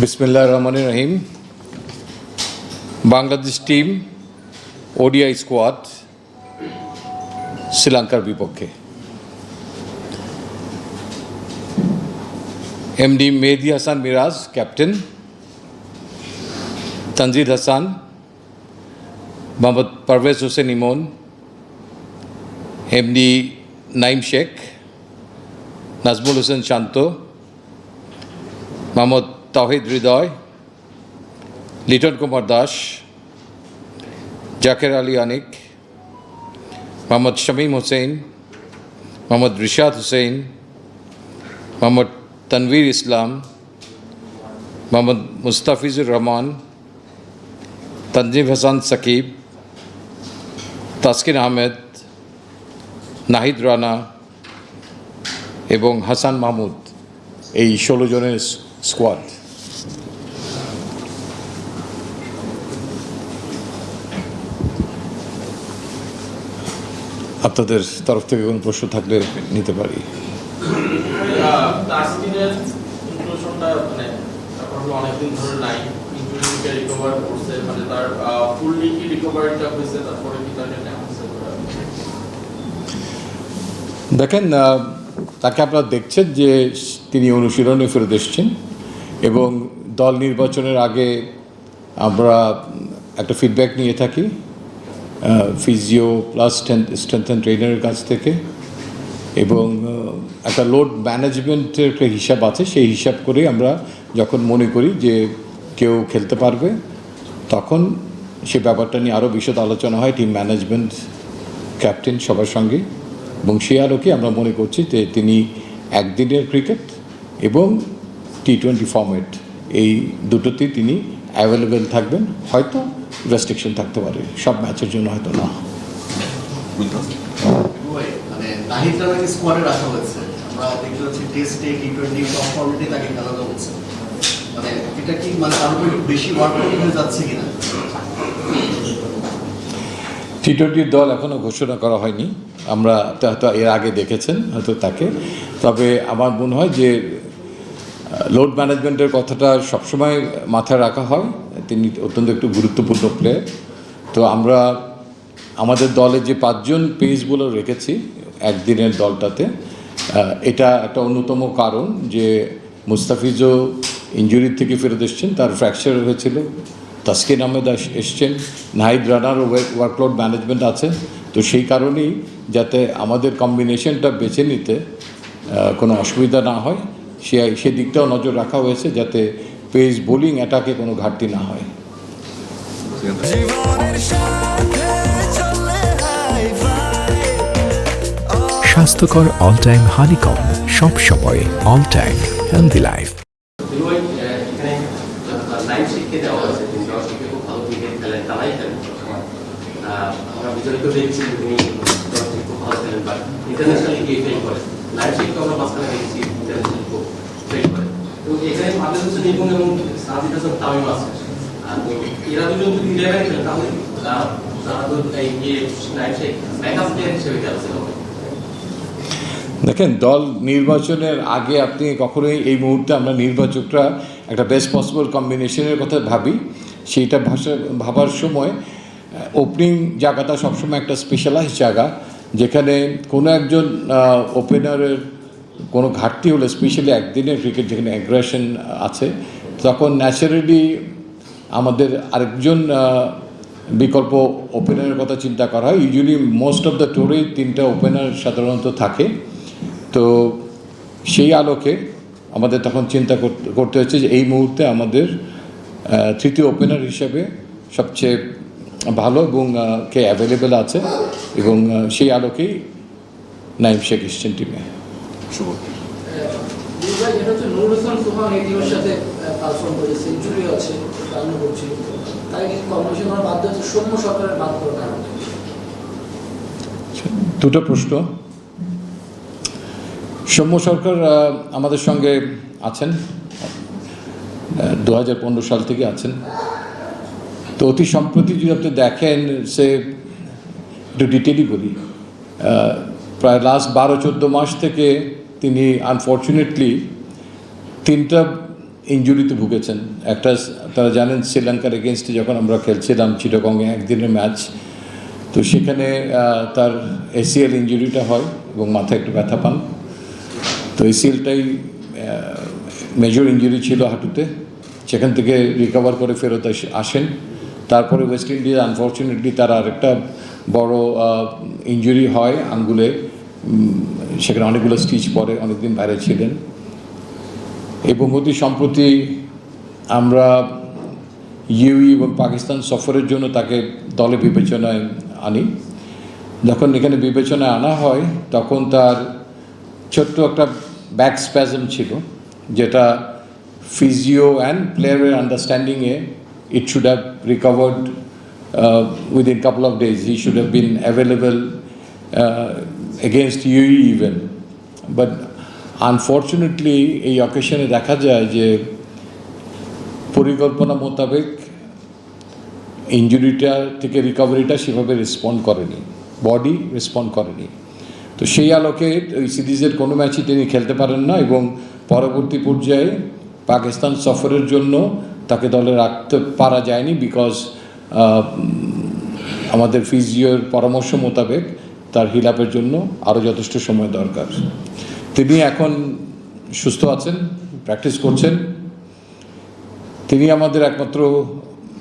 বিসমিল্লাহ রহমান রহিম। বাংলাদেশ টিম, ওডিআই স্কোয়াড, শ্রীলঙ্কার বিপক্ষে। MD Mehedi Hasan Miraz, captain. Tanzid Hasan, Mohammad Parvez Hossain Emon. MD Naim Sheikh, Najmul Hossain Shanto, Mohammad Towhid Hridoy, Liton Kumar Das, Jaker Ali Anik, Mohammad Shamim Hossain Mohammad Rishad Hossain Mohammad Tanvir Islam, Mohammad Mustafizur Rahman, Tanzim Hasan Sakib, Taskin Ahmed, Nahid Rana এবং হাসান মাহমুদ, এই ষোলো জনের squad. আপনাদের তরফ থেকে কোনো প্রশ্ন থাকলে নিতে পারি। মানে মানে দেখেন তাকে আপনারা দেখছেন যে তিনি অনুশীলনে ফেরত এসছেন এবং দল নির্বাচনের আগে আমরা একটা ফিডব্যাক নিয়ে থাকি। ফিজিও প্লাস স্ট্রেংথ অ্যান্ড ট্রেনারের কাছ থেকে এবং একটা লোড ম্যানেজমেন্টের একটা হিসাব আছে, সেই হিসাব করে আমরা যখন মনে করি যে কেউ খেলতে পারবে, তখন সে ব্যাপারটা নিয়ে আরও বিশদ আলোচনা হয় টিম ম্যানেজমেন্ট ক্যাপ্টেন সবার সঙ্গে এবং সে আরও কি আমরা মনে করছি যে তিনি একদিনের ক্রিকেট এবং টি টোয়েন্টি ফর্মেট এই দুটোতেই তিনি অ্যাভেলেবেল থাকবেন। হয়তো রেস্ট্রিকশন থাকতে পারে। সব ম্যাচের জন্য হয়তো না। মানে টি টোয়েন্টি সব ফর্মেটে তাকে খেলানো হচ্ছে। মানে এটা কি মানে টি টোয়েন্টির দল এখনও ঘোষণা করা হয়নি। আমরা হয়তো এর আগে দেখেছেন হয়তো তাকে। তবে আমার মনে হয় যে লোড ম্যানেজমেন্টের কথাটা সবসময় মাথায় রাখা হয়। তিনি অত্যন্ত একটু গুরুত্বপূর্ণ প্লেয়ার তো আমরা আমাদের দলে যে পাঁচজন পেস রেখেছি একদিনের দলটাতে এটা একটা অন্যতম কারণ যে মুস্তাফিজও ইঞ্জুরির থেকে ফেরত এসছেন, তার ফ্র্যাকচার হয়েছিল, তাসকিন আহমেদ এসছেন, নাহিদ রানারও ওয়ার্কলোড ম্যানেজমেন্ট আছে। তো সেই কারণেই যাতে আমাদের কম্বিনেশনটা বেছে নিতে কোনো অসুবিধা না হয়, সে, সেদিকটাও নজর রাখা হয়েছে যাতে পেস বোলিং অ্যাটাকে কোনো ঘাটতি না হয়। স্বাস্থ্যকর অল টাইম হানিকম সব সময় all time healthy life internationally গিয়ে করেন শিখতে আমরা মাঝখানে দেখেছি ইন্টারন্যাশনালি খুব ফেল করে তো এখানে এবং তামিম আছে। এরা দুজন যদি ইলেভেন খেলেন তাহলে দেখেন, দল নির্বাচনের আগে আপনি কখনোই এই মুহূর্তে আমরা নির্বাচকরা একটা বেস্ট পসিবল কম্বিনেশনের কথা ভাবি। সেইটা ভাষা, ভাবার সময় ওপেনিং জায়গাটা সবসময় একটা স্পেশালাইজ জায়গা, যেখানে কোনো একজন ওপেনারের কোনো ঘাটতি হলে স্পেশালি একদিনের ক্রিকেট যেখানে অ্যাগ্রেশন আছে, তখন ন্যাচারালি আমাদের আরেকজন বিকল্প ওপেনারের কথা চিন্তা করা হয়। ইউজুয়ালি মোস্ট অফ দ্য টোরেই তিনটা ওপেনার সাধারণত থাকে। তো সেই আলোকে আমাদের তখন চিন্তা করতে করতে হচ্ছে যে এই মুহূর্তে আমাদের তৃতীয় ওপেনার হিসেবে সবচেয়ে ভালো এবং কে অ্যাভেলেবেল আছে এবং সেই আলোকেই নাইম শেখ এসছেন টিমে কারণে। দুটো প্রশ্ন। সৌম্য সরকার আমাদের সঙ্গে আছেন। দু হাজার পনেরো সাল থেকে আছেন। তো অতি সম্প্রতি যদি আপনি দেখেন সে একটু ডিটেলই বলি। প্রায় লাস্ট বারো চোদ্দ মাস থেকে তিনি আনফর্চুনেটলি তিনটা ইঞ্জুরিতে ভুগেছেন। একটা তারা জানেন শ্রীলঙ্কার এগেনস্টে যখন আমরা খেলছিলাম চিটগংয়ে একদিনের ম্যাচ তো সেখানে তার এসিএল ইঞ্জুরিটা হয় এবং মাথায় একটু ব্যথা পান। তো এসিএলটাই মেজর ইঞ্জুরি ছিল হাঁটুতে। সেখান থেকে রিকভার করে ফেরত আস- আসেন। তারপরে ওয়েস্ট ইন্ডিজ আনফর্চুনেটলি তার আরেকটা বড় ইঞ্জুরি হয় আঙ্গুলে। সেখানে অনেকগুলো স্টিচ পরে অনেকদিন বাইরে ছিলেন। এবং অতি সম্প্রতি আমরা ইউই এবং পাকিস্তান সফরের জন্য তাকে দলে বিবেচনায় আনি। যখন এখানে বিবেচনায় আনা হয়, তখন তার ছোট্ট একটা ব্যাক স্প্যাজম ছিল, যেটা ফিজিও অ্যান্ড প্লেয়ারের আন্ডারস্ট্যান্ডিংয়ে it should have recovered within couple of days he should have been available against UAE even but unfortunately এই অকেশনে দেখা যায় যে পরিকল্পনা মোতাবেক ইঞ্জুরিটা থেকে রিকভারিটা সেভাবে রেসপন্ড করেনি। বডি রেসপন্ড করেনি। তো সেই আলোকে ওই সিরিজের কোনো ম্যাচই তিনি খেলতে পারেন না এবং পরবর্তী পর্যায়ে পাকিস্তান সফরের জন্য তাকে দলে রাখতে পারা যায়নি বিকজ আমাদের ফিজিওর পরামর্শ মোতাবেক তার হিলাপের জন্য আরও যথেষ্ট সময় দরকার। তিনি এখন সুস্থ আছেন প্র্যাকটিস করছেন। তিনি আমাদের একমাত্র,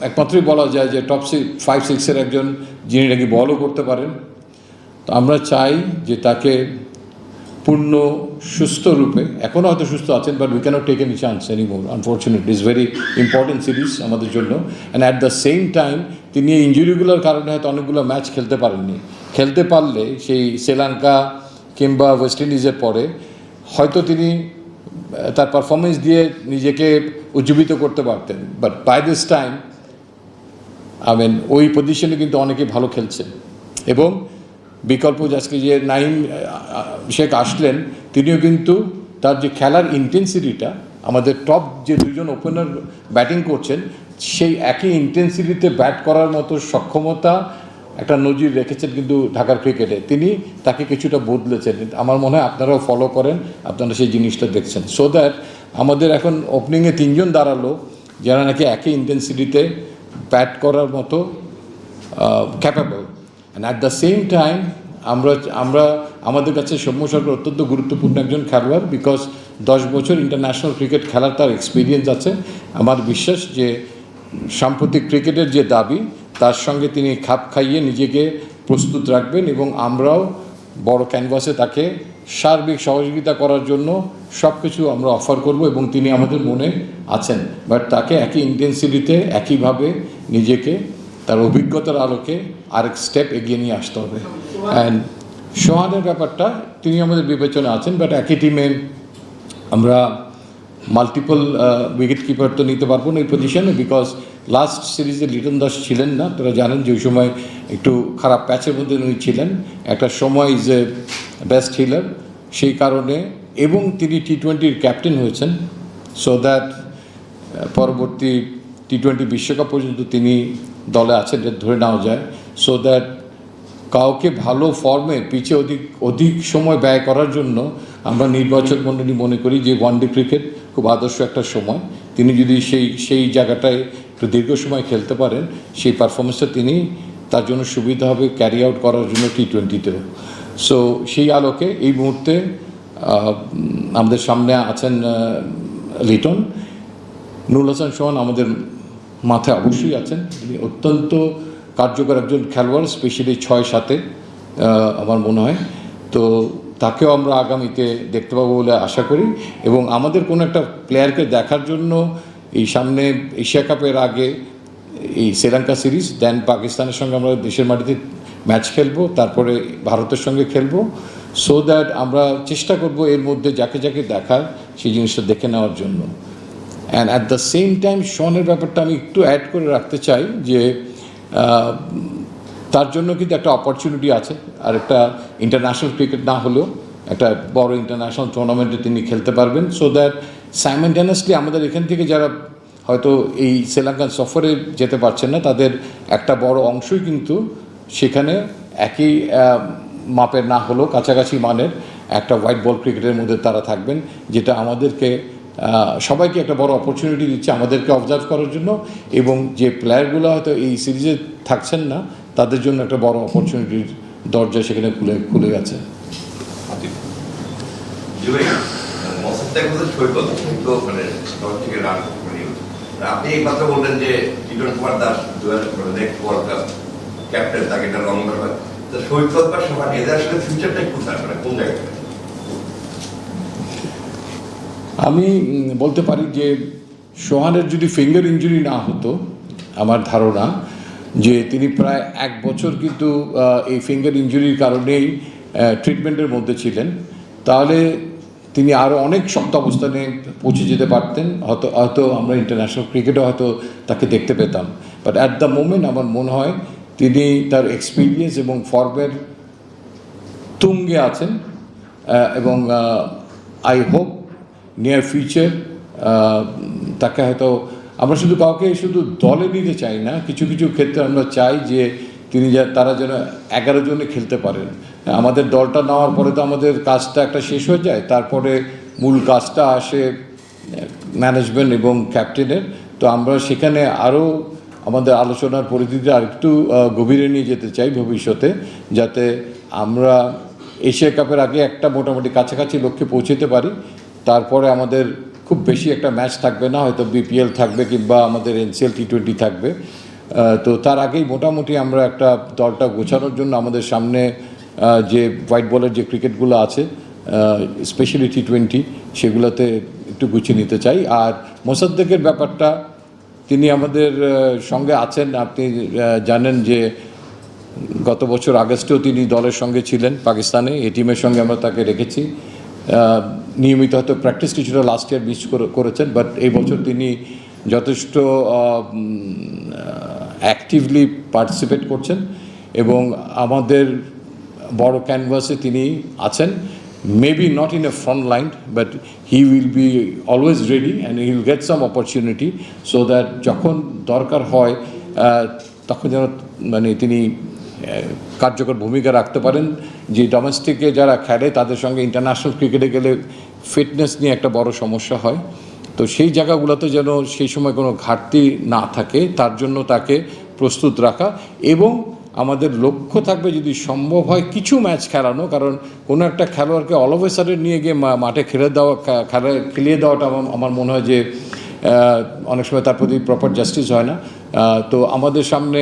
একমাত্রই বলা যায় যে টপ সিক্স ফাইভ সিক্সের একজন যিনি নাকি বলও করতে পারেন। তো আমরা চাই যে তাকে পূর্ণ সুস্থ রূপে এখনও হয়তো সুস্থ আছেন but we can't take any chance any more unfortunate is very important series আমাদের জন্য। And at the same time তিনি ইঞ্জুরিগুলোর কারণে হয়তো অনেকগুলো ম্যাচ খেলতে পারেননি। খেলতে পারলে সেই শ্রীলঙ্কা কিংবা ওয়েস্ট ইন্ডিজের পরে হয়তো তিনি তার পারফরমেন্স দিয়ে নিজেকে উজ্জীবিত করতে পারতেন। But by this time I mean ওই পজিশনে কিন্তু অনেকে ভালো খেলছেন। এবং বিকল্প আজকে যে নাইম শেখ আসলেন, তিনিও কিন্তু তার যে খেলার ইন্টেন্সিটিটা আমাদের টপ যে দুজন ওপেনার ব্যাটিং করছেন, সেই একই ইন্টেন্সিটিতে ব্যাট করার মতো সক্ষমতা একটা নজির রেখেছেন কিন্তু ঢাকার ক্রিকেটে তিনি তাকে কিছুটা বদলেছেন। আমার মনে হয় আপনারাও ফলো করেন, আপনারা সেই জিনিসটা দেখছেন। সো দ্যাট আমাদের এখন ওপেনিংয়ে তিনজন দাঁড়াল, যারা নাকি একই ইন্টেন্সিটিতে ব্যাট করার মতো capable and at the same time আমরা আমরা, আমাদের কাছে সৌম্য সরকার অত্যন্ত গুরুত্বপূর্ণ একজন খেলোয়াড় বিকজ দশ বছর ইন্টারন্যাশনাল ক্রিকেট খেলার তার এক্সপিরিয়েন্স আছে। আমার বিশ্বাস যে সাম্প্রতিক ক্রিকেটের যে দাবি, তার সঙ্গে তিনি খাপ খাইয়ে নিজেকে প্রস্তুত রাখবেন এবং আমরাও বড় ক্যানভাসে তাকে সার্বিক সহযোগিতা করার জন্য সব কিছু আমরা অফার করব এবং তিনি আমাদের মনে আছেন। বাট তাকে একই ইন্টেন্সিটিতে একইভাবে নিজেকে, তার অভিজ্ঞতার আলোকে আরেক স্টেপ এগিয়ে নিয়ে আসতে হবে। অ্যান্ড সোহানের ব্যাপারটা, তিনি আমাদের বিবেচনা আছেন, বাট একই টিমে আমরা মাল্টিপল উইকেট কিপার তো নিতে পারব না এই পজিশনে বিকজ লাস্ট সিরিজে লিটন দাস ছিলেন না। তারা জানেন যে ওই সময় একটু খারাপ প্যাচের মধ্যে উনি ছিলেন। একটা সময় ইজ এ বেস্ট হিলার সেই কারণে এবং তিনি টি টোয়েন্টির ক্যাপ্টেন হয়েছেন। সো দ্যাট পরবর্তী টি টোয়েন্টি বিশ্বকাপ পর্যন্ত তিনি দলে আছেন ধরে নেওয়া যায়। সো দ্যাট কাউকে ভালো ফর্মে পিছে অধিক অধিক সময় ব্যয় করার জন্য আমরা নির্বাচক মণ্ডলী মনে করি যে ওয়ান ডে ক্রিকেট খুব আদর্শ একটা সময়। তিনি যদি সেই সেই জায়গাটায় একটু দীর্ঘ সময় খেলতে পারেন, সেই পারফরমেন্সটা তিনি তার জন্য সুবিধা হবে ক্যারি আউট করার জন্য টি টোয়েন্টিতেও সো সেই আলোকে এই মুহূর্তে আমাদের সামনে আছেন লিটন। নুরুল হাসান সোহান আমাদের মাথায় অবশ্যই আছেন। তিনি অত্যন্ত কার্যকর একজন খেলোয়াড় স্পেশালি ছয় আহ, আমার মনে হয়। তো তাকেও আমরা আগামীতে দেখতে পাবো বলে আশা করি। এবং আমাদের কোনো একটা প্লেয়ারকে দেখার জন্য এই সামনে এশিয়া কাপের আগে এই শ্রীলঙ্কা সিরিজ দেন পাকিস্তানের সঙ্গে আমরা দেশের মাটিতে ম্যাচ খেলব তারপরে ভারতের সঙ্গে খেলব। সো দ্যাট আমরা চেষ্টা করব এর মধ্যে যাকে যাকে দেখার সেই জিনিসটা দেখে নেওয়ার জন্য। And at the same time শনের ব্যাপারটা আমি একটু অ্যাড করে রাখতে চাই যে তার জন্য কিন্তু একটা অপরচুনিটি আছে। আর একটা ইন্টারন্যাশনাল ক্রিকেট না হলেও একটা বড় ইন্টারন্যাশনাল টুর্নামেন্টে তিনি খেলতে পারবেন। সো দ্যাট সাইমেন্টানিয়াসলি আমাদের এখান থেকে যারা হয়তো এই শ্রীলঙ্কান সফরে যেতে পারছেন না, তাদের একটা বড় অংশই কিন্তু সেখানে একই মাপের না হলেও কাছাকাছি মানের একটা হোয়াইট বল ক্রিকেটের মধ্যে তারা থাকবেন, যেটা আমাদেরকে সবাইকে একটা বড় অপরচুনিটি দিচ্ছে আমাদেরকে অবজার্ভ করার জন্য এবং যে প্লেয়ারগুলো হয়তো এই সিরিজে থাকছেন না, তাদের জন্য একটা বড় অপরচুনিটির দরজা সেখানে খুলে খুলে গেছে। মানে আপনি কথা বললেন যে টিটন কুমার দাস দু ক্যাপ্টেন তাকে এটা হয়। তো সৈকত বা সবার এদের আসলে ফিউচারটাই কোথায় মানে কোন জায়গায়? আমি বলতে পারি যে সোহানের যদি ফিঙ্গার ইঞ্জুরি না হতো, আমার ধারণা, যে তিনি প্রায় এক বছর কিন্তু এই ফিঙ্গার ইঞ্জুরির কারণেই ট্রিটমেন্টের মধ্যে ছিলেন। তাহলে তিনি আরও অনেক শক্ত অবস্থানে পৌঁছে যেতে পারতেন। হয়তো হয়তো আমরা ইন্টারন্যাশনাল ক্রিকেটে হয়তো তাকে দেখতে পেতাম। বাট অ্যাট দ্য মোমেন্ট আমার মনে হয়, তিনি তার এক্সপিরিয়েন্স এবং ফর্মের তুঙ্গে আছেন। এবং আই হোপ নিয়ার ফিউচার তাকে হয়তো আমরা শুধু কাউকে শুধু দলে নিতে চাই না, কিছু কিছু ক্ষেত্রে আমরা চাই যে তিনি যা, তারা যেন এগারো জনে খেলতে পারেন। আমাদের দলটা নেওয়ার পরে তো আমাদের কাজটা একটা শেষ হয়ে যায়, তারপরে মূল কাজটা আসে ম্যানেজমেন্ট এবং ক্যাপ্টেনের তো আমরা সেখানে আরও আমাদের আলোচনার পরিধিতে আরেকটু গভীরে নিয়ে যেতে চাই ভবিষ্যতে, যাতে আমরা এশিয়া কাপের আগে একটা মোটামুটি কাছাকাছি লক্ষ্যে পৌঁছতে পারি। তারপরে আমাদের খুব বেশি একটা ম্যাচ থাকবে না, হয়তো বিপিএল থাকবে কিংবা আমাদের এনসিএল টি টোয়েন্টি থাকবে। তো তার আগেই মোটামুটি আমরা একটা দলটা গোছানোর জন্য আমাদের সামনে যে হোয়াইট বলের যে ক্রিকেটগুলো আছে স্পেশালি টি টোয়েন্টি সেগুলোতে একটু গুছিয়ে নিতে চাই। আর মোসাদ্দেকের ব্যাপারটা, তিনি আমাদের সঙ্গে আছেন। আপনি জানেন যে গত বছর আগস্টেও তিনি দলের সঙ্গে ছিলেন পাকিস্তানে। এ টিমের সঙ্গে আমরা তাকে রেখেছি। নিয়মিত হয়তো প্র্যাকটিস কিছুটা লাস্ট ইয়ার মিস করেছেন বাট এই বছর তিনি যথেষ্ট অ্যাক্টিভলি পার্টিসিপেট করছেন এবং আমাদের বড় ক্যানভাসে তিনি আছেন। Maybe not in a front line but he will be always ready and he will get some opportunity so that যখন দরকার হয় তখন যেন মানে তিনি কার্যকর ভূমিকা রাখতে পারেন। যে ডোমেস্টিকে যারা খেলে, তাদের সঙ্গে ইন্টারন্যাশনাল ক্রিকেটে গেলে ফিটনেস নিয়ে একটা বড় সমস্যা হয়। তো সেই জায়গাগুলোতে যেন সেই সময় কোনো ঘাটতি না থাকে, তার জন্য তাকে প্রস্তুত রাখা এবং আমাদের লক্ষ্য থাকবে যদি সম্ভব হয় কিছু ম্যাচ খেলানো, কারণ কোনো একটা খেলোয়াড়কে অল অফ সাডেন নিয়ে গিয়ে মাঠে খেলে দেওয়া খেলা, খেলিয়ে দেওয়াটা আমার মনে হয় যে অনেক সময় তার প্রতি প্রপার জাস্টিস হয় না। তো আমাদের সামনে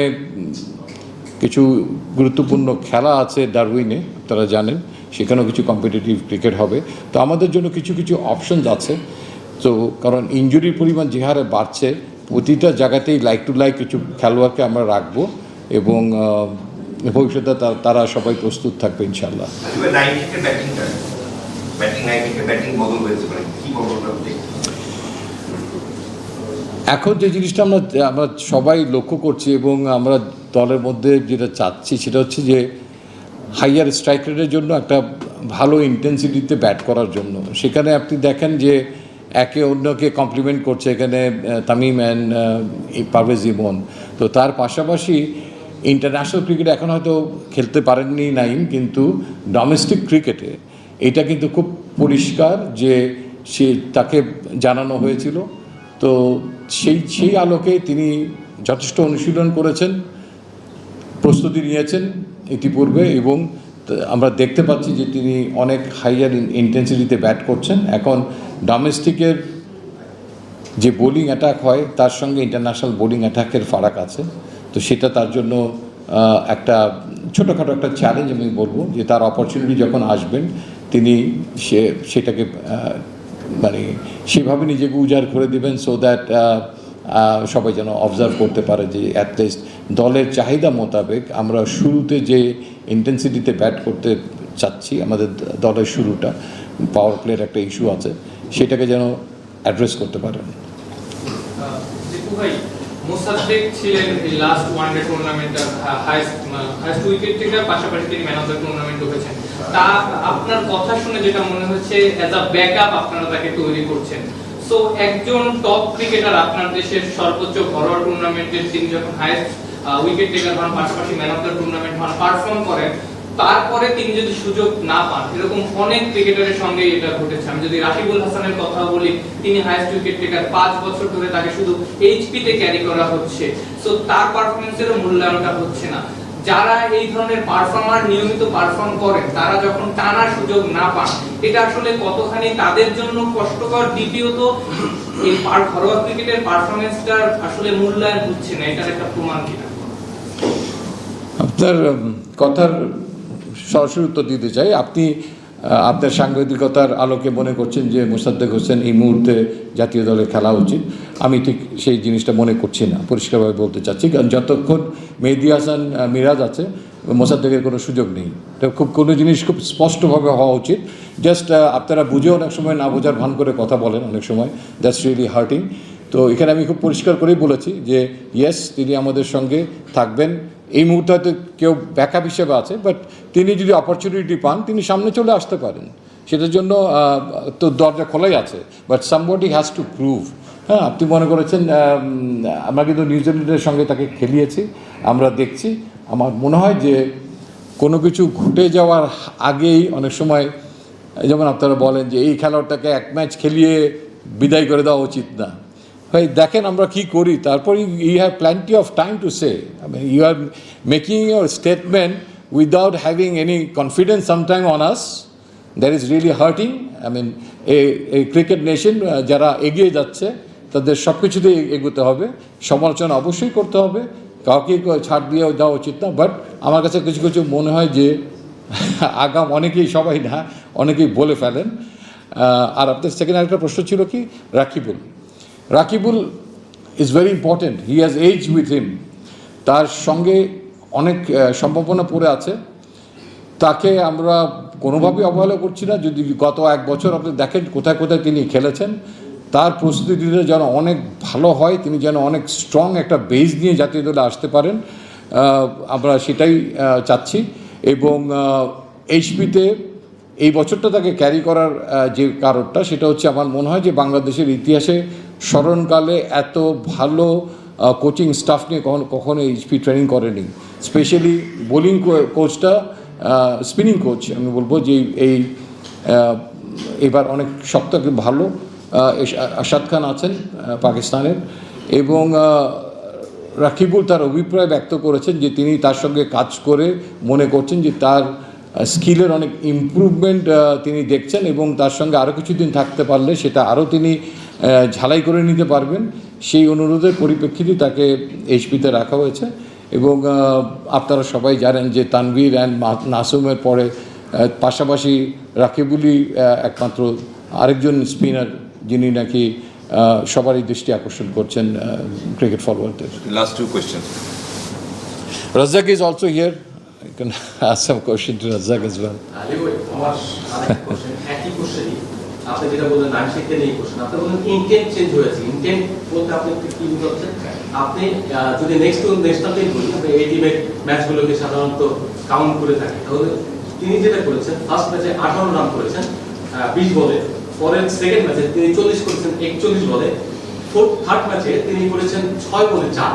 কিছু গুরুত্বপূর্ণ খেলা আছে ডারউইনে আপনারা জানেন সেখানেও কিছু কম্পিটিটিভ ক্রিকেট হবে। তো আমাদের জন্য কিছু কিছু অপশনস আছে। তো কারণ ইঞ্জুরির পরিমাণ যে হারে বাড়ছে প্রতিটা জায়গাতেই লাইক টু লাইক কিছু খেলোয়াড়কে আমরা রাখব এবং ভবিষ্যতে তারা সবাই প্রস্তুত থাকবে ইনশাল্লাহ মানে এখন যে জিনিসটা আমরা আমরা সবাই লক্ষ্য করছি এবং আমরা দলের মধ্যে যেটা চাচ্ছি সেটা হচ্ছে যে হাইয়ার স্ট্রাইক রেটের জন্য একটা ভালো ইন্টেন্সিটিতে ব্যাট করার জন্য। সেখানে আপনি দেখেন যে একে অন্যকে কমপ্লিমেন্ট করছে এখানে তামিম অ্যান্ড পারভেজ ইমন। তো তার পাশাপাশি ইন্টারন্যাশনাল ক্রিকেটে এখন হয়তো খেলতে পারেননি নাইম, কিন্তু ডোমেস্টিক ক্রিকেটে এটা কিন্তু খুব পরিষ্কার যে সে তাকে জানানো হয়েছিল। তো সেই সেই আলোকে তিনি যথেষ্ট অনুশীলন করেছেন। প্রস্তুতি নিয়েছেন ইতিপূর্বে এবং আমরা দেখতে পাচ্ছি যে তিনি অনেক হাইয়ার ইন্টেন্সিটিতে ব্যাট করছেন। এখন ডোমেস্টিকের যে বোলিং অ্যাটাক হয়, তার সঙ্গে ইন্টারন্যাশনাল বোলিং অ্যাটাকের ফারাক আছে। তো সেটা তার জন্য একটা ছোটোখাটো একটা চ্যালেঞ্জ আমি বলব যে তার অপরচুনিটি যখন আসবেন, তিনি সে, সেটাকে মানে সেভাবে নিজেকে উজাড় করে দেবেন সো দ্যাট সবাই যেন অবজার্ভ করতে পারে যে অ্যাটলিস্ট দলের চাহিদা মোতাবেক আমরা শুরুতে যে ইন্টেন্সিটিতে ব্যাট করতে চাচ্ছি, আমাদের দলের শুরুটা পাওয়ার প্লের একটা ইস্যু আছে, সেটাকে যেন অ্যাড্রেস করতে পারেন। লাস্ট পাশাপাশি টুর্নামেন্ট তা আপনার কথা শুনে যেটা মনে হচ্ছে অ্যাজ আ ব্যাকআপ আপনারা তাকে তৈরি করছেন। সো একজন টপ ক্রিকেটার আপনার দেশের সর্বোচ্চ ঘরোয়া টুর্নামেন্টের তিনি যখন হাইস্ট উইকেট টেকার হন, পাশাপাশি ম্যান অফ দ্য টুর্নামেন্ট হন পারফর্ম করেন। তারপরে তিনি যদি সুযোগ না পান, এরকম অনেক ক্রিকেটারের সঙ্গে এটা ঘটেছে। আমি যদি রাকিবুল হাসানের কথা বলি, তিনি হাইয়েস্ট উইকেট টেকার পাঁচ বছর ধরে তাকে শুধু এইচপি তে ক্যারি করা হচ্ছে। তো তার পারফরমেন্সেরও মূল্যায়নটা হচ্ছে না। যারা এই ধরনের পারফর্মার নিয়মিত পারফর্ম করেন, তারা যখন টানার সুযোগ না পান, এটা আসলে কতখানি তাদের জন্য কষ্টকর, দ্বিতীয়ত, এই ঘরোয়া ক্রিকেটের পারফরমেন্সটার আসলে মূল্যায়ন হচ্ছে না, এটার একটা প্রমাণ কিনা আপনার কথার সরাসরি উত্তর দিতে চাই। আপনি আপনার সাংবাদিকতার আলোকে মনে করছেন যে মোসাদ্দেক হোসেন এই মুহূর্তে জাতীয় দলে খেলা উচিত। আমি ঠিক সেই জিনিসটা মনে করছি না। পরিষ্কারভাবে বলতে চাচ্ছি, কারণ যতক্ষণ মেহেদি হাসান মিরাজ আছে, মোসাদ্দেকের কোনো সুযোগ নেই। খুব কোনো জিনিস খুব স্পষ্টভাবে হওয়া উচিত। জাস্ট আপনারা বুঝে অনেক সময় না বোঝার ভান করে কথা বলেন অনেক সময়। দ্যাটস রিয়েলি হার্টিং তো এখানে আমি খুব পরিষ্কার করেই বলেছি যে ইয়েস তিনি আমাদের সঙ্গে থাকবেন। এই মুহূর্তে হয়তো কেউ ব্যাকআপ হিসেবে আছে বাট তিনি যদি অপরচুনিটি পান, তিনি সামনে চলে আসতে পারেন। সেটার জন্য তো দরজা খোলাই আছে but somebody has to prove হ্যাঁ আপনি মনে করেছেন আমরা কিন্তু নিউজিল্যান্ডের সঙ্গে তাকে খেলিয়েছি, আমরা দেখছি। আমার মনে হয় যে কোনো কিছু ঘটে যাওয়ার আগেই অনেক সময়, যেমন আপনারা বলেন যে এই খেলোয়াড়টাকে এক ম্যাচ খেলিয়ে বিদায় করে দেওয়া উচিত না। ভাই, দেখেন আমরা কি করি। তারপর you have plenty of time to say you are making your statement without having any confidence sometime on us that is really hurting I mean এই ক্রিকেট নেশন যারা এগিয়ে যাচ্ছে, তাদের সব কিছুতেই এগোতে হবে। সমালোচনা অবশ্যই করতে হবে। কাউকে ছাড় দিয়ে দেওয়া উচিত না। বাট আমার কাছে কিছু কিছু মনে হয় যে, আগাম অনেকেই সবাই না, অনেকেই বলে ফেলেন। আর আপনার সেকেন্ড আরেকটা প্রশ্ন ছিল কি? Rakibul. Rakibul is very important he has age with him তার সঙ্গে অনেক সম্ভাবনা পড়ে আছে। তাকে আমরা কোনোভাবেই অবহেলা করছি না। যদি গত এক বছর আপনি দেখেন কোথায় কোথায় তিনি খেলেছেন, তার প্রস্তুতিটা যেন অনেক ভালো হয়, তিনি যেন অনেক স্ট্রং একটা বেস নিয়ে জাতীয় দলে আসতে পারেন আমরা সেটাই চাচ্ছি। এবং এইচপিতে এই বছরটা তাকে ক্যারি করার যে কারণটা, সেটা হচ্ছে আমার মনে হয় যে বাংলাদেশের ইতিহাসে স্মরণকালে এত ভালো কোচিং স্টাফ নিয়ে কখনো কখনো এইচপি ট্রেনিং করেনি। স্পেশালি বোলিং কোচটা স্পিনিং কোচ আমি বলব যে এই এবার অনেক একটা ভালো আশাদ খান আছেন পাকিস্তানের এবং রাকিবুল তার অভিপ্রায় ব্যক্ত করেছেন যে তিনি তার সঙ্গে কাজ করে মনে করছেন যে তার স্কিলের অনেক ইমপ্রুভমেন্ট তিনি দেখছেন এবং তার সঙ্গে আরও কিছুদিন থাকতে পারলে সেটা আরও তিনি ঝালাই করে নিতে পারবেন। সেই অনুরোধের পরিপ্রেক্ষিতে তাকে এইচপিতে রাখা হয়েছে এবং আপনারা সবাই জানেন যে তানভীর অ্যান্ড নাসুমের পরে পাশাপাশি রাকিবুলই একমাত্র আরেকজন স্পিনার যিনি নাকি সবারই দৃষ্টি আকর্ষণ করছেন cricket ফরওয়ার্ডদের last two question Razak is also here. I can ask some question to Razak as well. তিনি যেটা করেছেন ফার্স্ট ম্যাচে আঠারো রান করেছেন বিশ বলে। পরের সেকেন্ড ম্যাচে তিনি চল্লিশ করেছেন, একচল্লিশ বলে। ফোর্থ থার্ড ম্যাচে তিনি করেছেন ছয় বলে চার।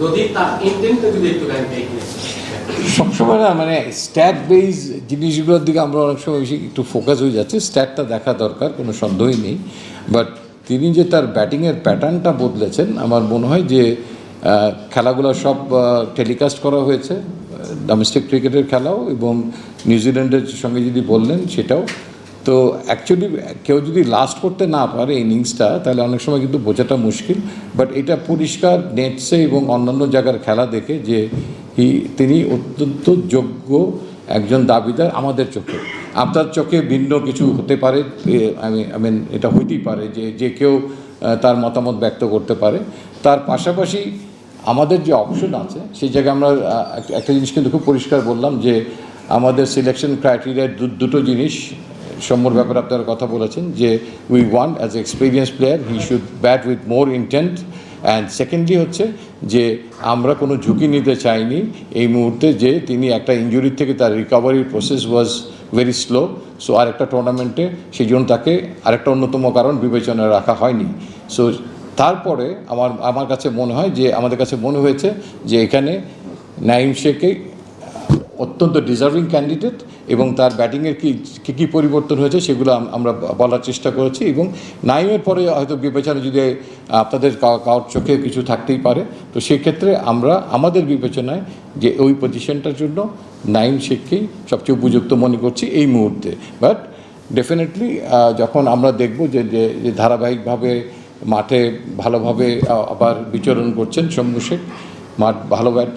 যদি তার ইন্টেন্টটা যদি একটু দেখে সবসময় না মানে স্ট্যাট বেস জিনিসগুলোর দিকে আমরা অনেক সময় বেশি একটু ফোকাস হয়ে যাচ্ছে। স্ট্যাটটা দেখা দরকার, কোনো সন্দেহই নেই। বাট তিনি যে তার ব্যাটিংয়ের প্যাটার্নটা বদলেছেন, আমার মনে হয় যে খেলাগুলো সব টেলিকাস্ট করা হয়েছে ডোমেস্টিক ক্রিকেটের খেলাও এবং নিউজিল্যান্ডের সঙ্গে যদি বললেন সেটাও। তো অ্যাকচুয়ালি কেউ যদি লাস্ট করতে না পারে ইনিংসটা তাহলে অনেক সময় কিন্তু বোঝাটা মুশকিল। বাট এটা পরিষ্কার নেটসে এবং অন্যান্য জায়গার খেলা দেখে যে তিনি অত্যন্ত যোগ্য একজন দাবিদার আমাদের চোখে। আপনার চোখে ভিন্ন কিছু হতে পারে আমি আই মিন এটা হইতেই পারে যে যে কেউ তার মতামত ব্যক্ত করতে পারে। তার পাশাপাশি আমাদের যে অপশন আছে, সেই জায়গায় আমরা একটা- জিনিস কিন্তু খুব পরিষ্কার বললাম যে, আমাদের সিলেকশন ক্রাইটেরিয়ার দুটো জিনিস, সম্মর ব্যাপারে আপনারা কথা বলেছেন যে we want as experience player he should bat with more intent and secondly হচ্ছে যে আমরা কোনো ঝুঁকি নিতে চাইনি এই মুহূর্তে যে তিনি একটা ইঞ্জুরির থেকে তার রিকভারির process was very slow so আরেকটা টুর্নামেন্টে সেই জন্য তাকে আরেকটা অন্যতম কারণ বিবেচনায় রাখা হয়নি। সো তারপরে আমার আমার কাছে মনে হয় যে, আমাদের কাছে মনে হয়েছে যে এখানে নাইম শেখে অত্যন্ত ডিজার্ভিং ক্যান্ডিডেট এবং তার ব্যাটিংয়ের কি, কী কী পরিবর্তন হয়েছে সেগুলো আমরা বলার চেষ্টা করেছি এবং নাইমের পরে হয়তো বিবেচনা যদি আপনাদের কাউ- কারোর চোখে কিছু থাকতেই পারে, তো সেক্ষেত্রে আমরা আমাদের বিবেচনায় যে ওই পজিশনটার জন্য নাইম শেখকেই সবচেয়ে উপযুক্ত মনে করছি এই মুহূর্তে। বাট ডেফিনেটলি যখন আমরা দেখব যে যে ধারাবাহিকভাবে মাঠে ভালোভাবে আবার বিচরণ করছেন সৌম্য শেখ, মাঠ ভালো ব্যাট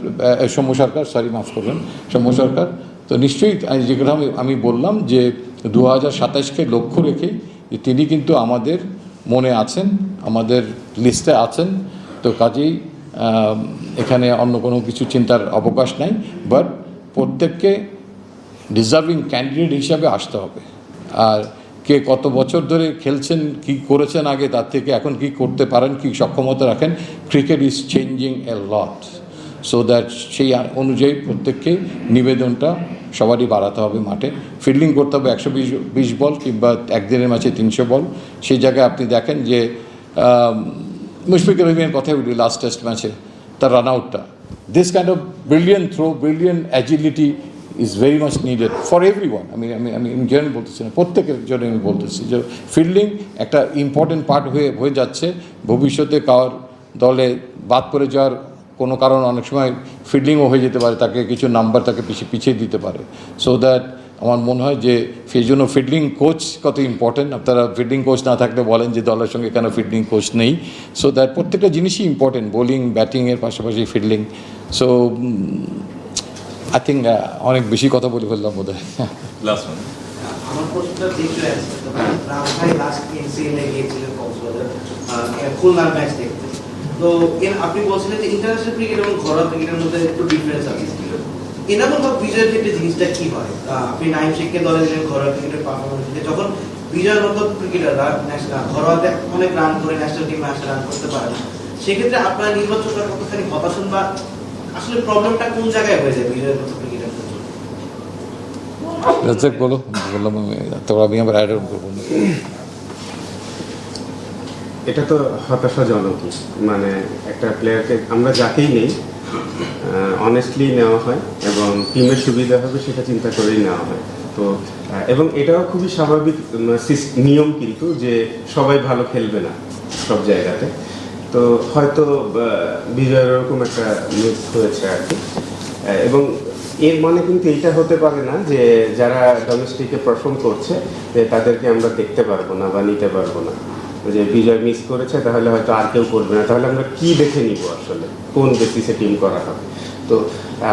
সরকার সরি মাফ করবেন, সৌম্য সরকার তো নিশ্চয়ই যেগুলো আমি আমি বললাম যে দু হাজার সাতাশকে লক্ষ্য রেখে তিনি কিন্তু আমাদের মনে আছেন, আমাদের লিস্টে আছেন। তো কাজেই এখানে অন্য কোনো কিছু চিন্তার অবকাশ নাই বাট প্রত্যেককে ডিজার্ভিং ক্যান্ডিডেট হিসাবে আসতে হবে। আর কে কত বছর ধরে খেলছেন, কি করেছেন আগে, তার থেকে এখন কি করতে পারেন, কি সক্ষমতা রাখেন cricket is changing a lot so that সেই অনুযায়ী প্রত্যেককে নিবেদনটা সবারই বাড়াতে হবে মাঠে। ফিল্ডিং করতে হবে একশো বিশ বল কিংবা একদিনের ম্যাচে তিনশো বল। সেই জায়গায় আপনি দেখেন যে মুশফিকুর রহিমের কথাই বলি লাস্ট টেস্ট ম্যাচে তার run আউটটা this kind of brilliant throw brilliant agility is very much needed for every one আমি আমি আমি ইন জেনারেল বলতেছি না, প্রত্যেকের জন্য আমি বলতেছি যে ফিল্ডিং একটা ইম্পর্টেন্ট পার্ট হয়ে হয়ে যাচ্ছে। ভবিষ্যতে কার দলে বাদ পড়ে যাওয়ার কোনো কারণ অনেক সময় ফিল্ডিংও হয়ে যেতে পারে তাকে কিছু নাম্বার তাকে পিছিয়ে পিছিয়ে দিতে পারে। সো দ্যাট আমার মনে হয় যে সেই জন্য ফিল্ডিং কোচ কত ইম্পর্টেন্ট আপনারা ফিল্ডিং কোচ না থাকলে বলেন যে দলের সঙ্গে কেন ফিল্ডিং কোচ নেই। সো দ্যাট প্রত্যেকটা জিনিসই ইম্পর্টেন্ট বোলিং ব্যাটিংয়ের পাশাপাশি ফিল্ডিং সো আই থিঙ্ক অনেক বেশি কথা বলে ফেললাম বোধ হয় আমার প্রশ্নটা গিয়েছিলেন কক্সবাজার। খুলনার ম্যাচ দেখতে তো আপনি বলছিলেন যে ইন্টারন্যাশনাল ক্রিকেট এবং ঘরোয়া ক্রিকেটের মধ্যে একটু ডিফারেন্স আছে। এনামুল হক বিজয়ের ক্ষেত্রে জিনিসটা কি হয়? আপনি নাইম শেখকে দলে দিলেন ঘরোয়া ক্রিকেটের পারফরমেন্স দিতে যখন বিজয়ের মতো ক্রিকেটাররা ন্যাশনাল ঘরোয়াতে অনেক রান করে ন্যাশনাল টিমে আসে রান করতে পারে না। সেক্ষেত্রে আপনার নির্বাচকরা কতখানি হতাশন বা আসলে প্রবলেমটা কোন জায়গায় হয়ে যায় বিজয়ের মতো রাজ্জাক বলো। বললাম আমি তারপর আমি আবার অ্যাড অন করব এটা তো হতাশাজনক মানে একটা প্লেয়ারকে আমরা যাকেই নেই অনেস্টলি নেওয়া হয় এবং টিমের সুবিধা হবে সেটা চিন্তা করেই নেওয়া হয়। তো এবং এটাও খুবই স্বাভাবিক নিয়ম কিন্তু যে সবাই ভালো খেলবে না সব জায়গাতে। তো হয়তো বিজয়ের ওরকম একটা মিস হয়েছে আর কি। এবং এর মানে কিন্তু এইটা হতে পারে না যে যারা ডোমেস্টিকে পারফর্ম করছে, যে তাদেরকে আমরা দেখতে পারব না বা নিতে পারব না। যে বিজয় মিস করেছে, তাহলে হয়তো আর কেউ করবে না। তাহলে আমরা কি দেখে নিব আসলে? কোন বেসিসে টিম করা হবে? তো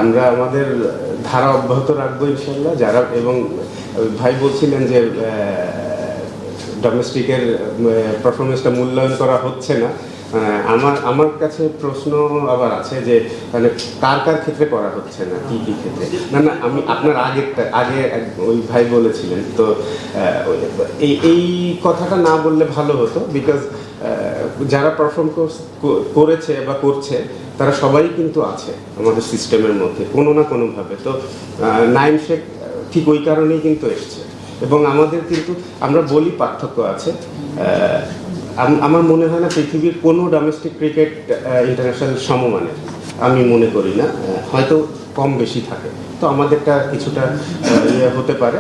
আমরা আমাদের ধারা অব্যাহত রাখব ইনশাল্লাহ যারা এবং ভাই বলছিলেন যে ডোমেস্টিকের পারফরমেন্সটা মূল্যায়ন করা হচ্ছে না। আমার আমার কাছে প্রশ্ন আবার আছে যে মানে কার কার ক্ষেত্রে করা হচ্ছে না? কি কি ক্ষেত্রে? না না, আমি আপনার আগে এক- ওই ভাই বলেছিলেন, তো এই এই কথাটা না বললে ভালো হতো বিকজ যারা পারফর্ম করেছে বা করছে, তারা সবাই কিন্তু আছে আমাদের সিস্টেমের মধ্যে, কোনো না কোনোভাবে। তো নাইম শেখ ঠিক ওই কারণেই কিন্তু এসছে। এবং আমাদের কিন্তু, আমরা বলি পার্থক্য আছে আমার মনে হয় না পৃথিবীর কোনো ডোমেস্টিক ক্রিকেট ইন্টারন্যাশনাল সমমানের। আমি মনে করি না। হয়তো কম বেশি থাকে। তো আমাদেরটা কিছুটা ইয়ে হতে পারে।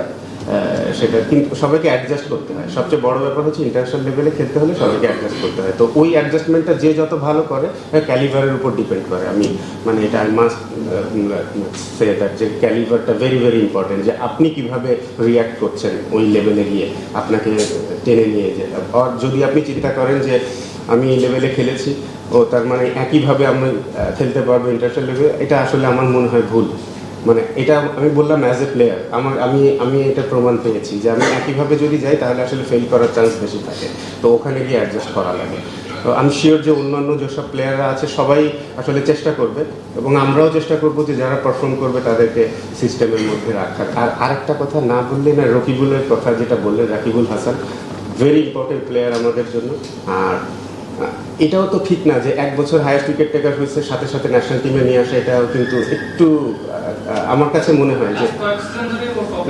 সেটা কিন্তু সবাইকে অ্যাডজাস্ট করতে হয়। সবচেয়ে বড় ব্যাপার হচ্ছে ইন্টারন্যাশনাল লেভেলে খেলতে হলে সবাইকে অ্যাডজাস্ট করতে হয়। তো ওই অ্যাডজাস্টমেন্টটা যে যত ভালো করে ক্যালিভারের উপর ডিপেন্ড করে। আমি মানে এটা আই মাস্ট সে দ্যাট যে ক্যালিভারটা ভেরি ভেরি ইম্পর্টেন্ট যে আপনি কীভাবে রিয়্যাক্ট করছেন ওই লেভেলে গিয়ে আপনাকে টেনে নিয়ে যে আর যদি আপনি চিন্তা করেন যে আমি এই লেভেলে খেলেছি, ও তার মানে একইভাবে আমি খেলতে পারব ইন্টারন্যাশনাল লেভেলে এটা আসলে আমার মনে হয় ভুল। মানে এটা আমি বললাম অ্যাজ এ প্লেয়ার আমার, আমি আমি এটা প্রমাণ পেয়েছি যে আমি একইভাবে যদি যাই তাহলে আসলে ফেল করার চান্স বেশি থাকে। তো ওখানে গিয়ে অ্যাডজাস্ট করা লাগে। তো আমি শিওর যে অন্যান্য যেসব প্লেয়াররা আছে, সবাই আসলে চেষ্টা করবে এবং আমরাও চেষ্টা করব যে যারা পারফর্ম করবে তাদেরকে সিস্টেমের মধ্যে রাখার। আর আরেকটা কথা না বললে না, রকিবুলের কথা যেটা বললেন, Rakibul Hasan very important player আমাদের জন্য। আর এটাও তো ঠিক না যে এক বছর হায়েস্ট উইকেট টেকার হয়েছে সাথে সাথে ন্যাশনাল টিমে নিয়ে আসা এটাও কিন্তু একটু আমার কাছে মনে হয় যে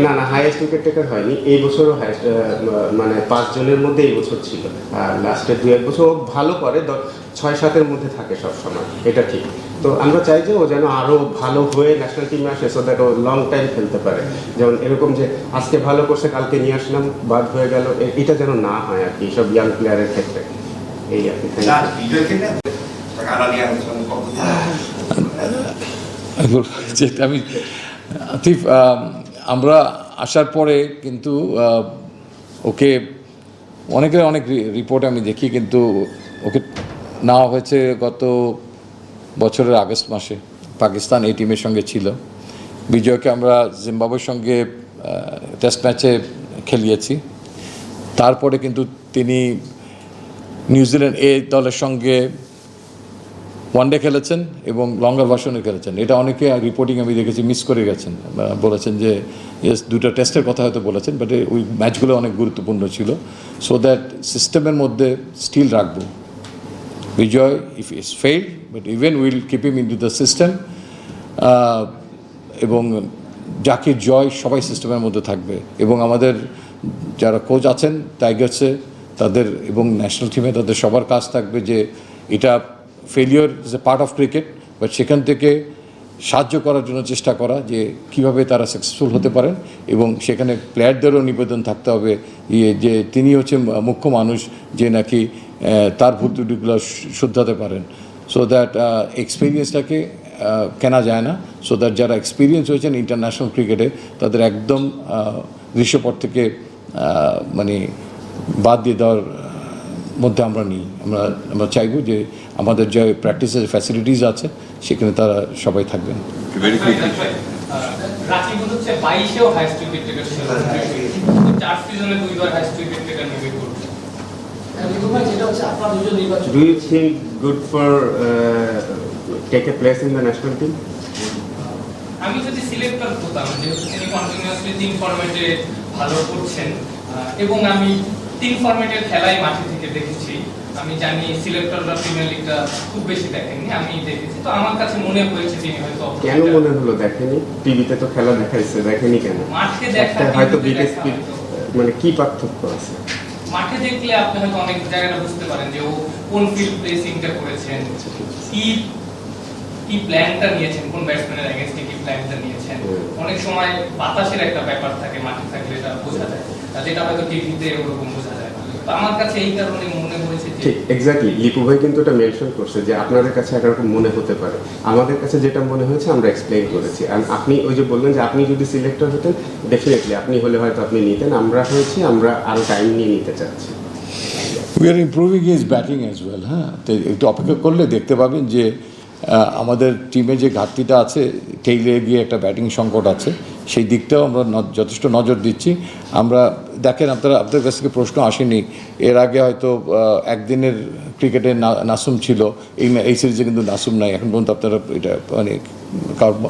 না না হাইয়েস্ট উইকেট টেকার হয়নি। এই বছরও হায়েস্ট মানে পাঁচ জনের মধ্যে এই বছর ছিল। আর লাস্টের দু এক বছর ও ভালো করে ছয় সাতের মধ্যে থাকে সব সময়। এটা ঠিক। তো আমরা চাই যে ও যেন আরও ভালো হয়ে ন্যাশনাল টিমে আসে সো দ্যাট ও লং টাইম খেলতে পারে। যেমন এরকম যে আজকে ভালো করছে কালকে নিয়ে আসলাম বাদ হয়ে গেল এটা যেন না হয় আর কি সব ইয়াং প্লেয়ারের ক্ষেত্রে। এই আর কি আমি আতিফ আমরা আসার পরে কিন্তু ওকে অনেকের অনেক রিপোর্ট আমি দেখি কিন্তু ওকে নেওয়া হয়েছে গত বছরের আগস্ট মাসে পাকিস্তান এই টিমের সঙ্গে ছিল বিজয়কে আমরা জিম্বাবুয়ের সঙ্গে টেস্ট ম্যাচে খেলিয়েছি তারপরে কিন্তু তিনি নিউজিল্যান্ড এ দলের সঙ্গে ওয়ানডে খেলেছেন এবং লঙ্গার ভার্সনে খেলেছেন। এটা অনেকে রিপোর্টিং আমি দেখেছি মিস করে গেছেন। বলেছেন যে ইয়েস দুটো টেস্টের কথা হয়তো বলেছেন বাট ওই ম্যাচগুলো অনেক গুরুত্বপূর্ণ ছিল। সো দ্যাট সিস্টেমের মধ্যে স্টিল রাখব। Bijoy if is fail but even will keep him into the system এবং জাকির জয়, সবাই সিস্টেমের মধ্যে থাকবে। এবং আমাদের যারা কোচ আছেন টাইগার্সে তাদের এবং ন্যাশনাল টিমে তাদের সবার কাজ থাকবে যে এটা failure is a part of cricket but সেখান থেকে সাহায্য করার জন্য চেষ্টা করা যে কীভাবে তারা সাকসেসফুল হতে পারেন এবং সেখানে প্লেয়ারদেরও নিবেদন থাকতে হবে ইয়ে যে তিনি হচ্ছে মুখ্য মানুষ যে নাকি তার ভুল ত্রুটিগুলো শুধরাতে পারেন। সো দ্যাট এক্সপিরিয়েন্সটাকে কেনা যায় না। সো দ্যাট যারা এক্সপিরিয়েন্স হয়েছেন ইন্টারন্যাশনাল ক্রিকেটে তাদের একদম দৃশ্যপট থেকে মানে বাদ দিয়ে দেওয়ার মধ্যে আমরা নিই। আমরা আমরা চাইব যে আমাদের যে প্র্যাকটিসের ফ্যাসিলিটিস আছে সেখানে তারা সবাই থাকবেন। Do you think good for uh, take a place in the national team? আমি যদি সিলেক্টর হতাম যেহেতু তিনি কন্টিনিউয়াসলি তিন ফরম্যাটে ভালো করছেন এবং আমি তিন ফরম্যাটের খেলাই মাঠে থেকে দেখেছি। আমি জানি সিলেক্টররা প্রিমিয়ার লিগটা খুব বেশি দেখেননি আমি দেখেছি। তো আমার কাছে মনে হয়েছে তিনি হয়তো কেন মনে হলো দেখেনি? টিভিতে তো খেলা দেখাইছে দেখেনি কেন? মাঠে দেখা হয়তো। বিগেস্ট মানে কি পার্থক্য আছে? মাঠে দেখলে আপনি হয়তো অনেক জায়গাটা বুঝতে পারেন যে ও কোন ফিল্ড প্লেসিংটা করেছেন কি কি প্ল্যানটা নিয়েছেন? কোন ব্যাটসম্যানের এগেনস্টে কি প্ল্যানটা নিয়েছেন? অনেক সময় বাতাসের একটা ব্যাপার থাকে মাঠে থাকলে এটা বোঝা যায়। যেটা হয়তো টিভিতে ওরকম বোঝা যায়। আমার কাছে এই কারণে মনে হয়েছে ঠিক এক্স্যাক্টলি লিপু ভাই কিন্তু এটা মেনশন করছে যে আপনাদের কাছে একরকম মনে হতে পারে। আমাদের কাছে যেটা মনে হয়েছে আমরা এক্সপ্লেইন করেছি। আর আপনি ওই যে বললেন যে আপনি যদি সিলেক্টর হতেন ডেফিনেটলি আপনি হলে হয়তো আপনি নিতেন। আমরা হয়েছি আমরা আরও টাইম নিয়ে নিতে চাচ্ছি। We are improving is batting as well হ্যাঁ? একটু অপেক্ষা করলে দেখতে পাবেন যে আমাদের টিমে যে ঘাটতিটা আছে টেইলে গিয়ে একটা ব্যাটিং সংকট আছে, সেই দিকটাও আমরা যথেষ্ট নজর দিচ্ছি। আমরা, দেখেন, আপনারা, আপনাদের কাছ থেকে প্রশ্ন আসেনি। এর আগে হয়তো একদিনের ক্রিকেটে নাসুম ছিল। এই এই সিরিজে কিন্তু নাসুম নাই। এখন পর্যন্ত আপনারা এটা মানে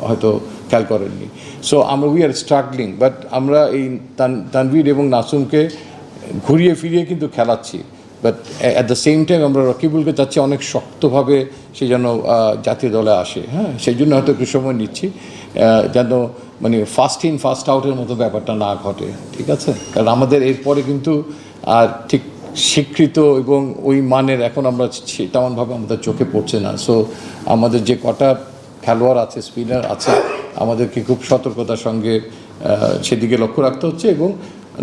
হয়তো খেয়াল করেননি। সো আমরা উই আর স্ট্রাগলিং বাট আমরা এই তান- তানভীর এবং নাসুমকে ঘুরিয়ে ফিরিয়ে কিন্তু খেলাচ্ছি। But at the same time আমরা রকিবুলকে চাচ্ছি অনেক শক্তভাবে সে যেন জাতীয় দলে আসে। হ্যাঁ সেই জন্য হয়তো একটু সময় নিচ্ছি। যেন মানে ফার্স্ট ইন ফার্স্ট আউটের মতো ব্যাপারটা না ঘটে। ঠিক আছে? কারণ আমাদের এরপরে কিন্তু, আর ঠিক স্বীকৃত এবং ওই মানের এখন আমরা তেমনভাবে আমাদের চোখে পড়ছে না। সো আমাদের যে কটা খেলোয়াড় আছে স্পিনার আছে, আমাদেরকে খুব সতর্কতার সঙ্গে সেদিকে লক্ষ্য রাখতে হচ্ছে এবং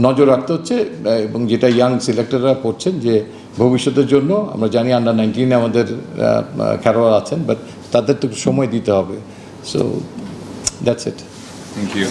নজর রাখতে হচ্ছে এবং যেটা ইয়াং সিলেক্টররা করছেন যে ভবিষ্যতের জন্য, আমরা জানি আন্ডার নাইনটিনে আমাদের খেলোয়াড় আছেন বাট তাদের তো সময় দিতে হবে। So that's it thank you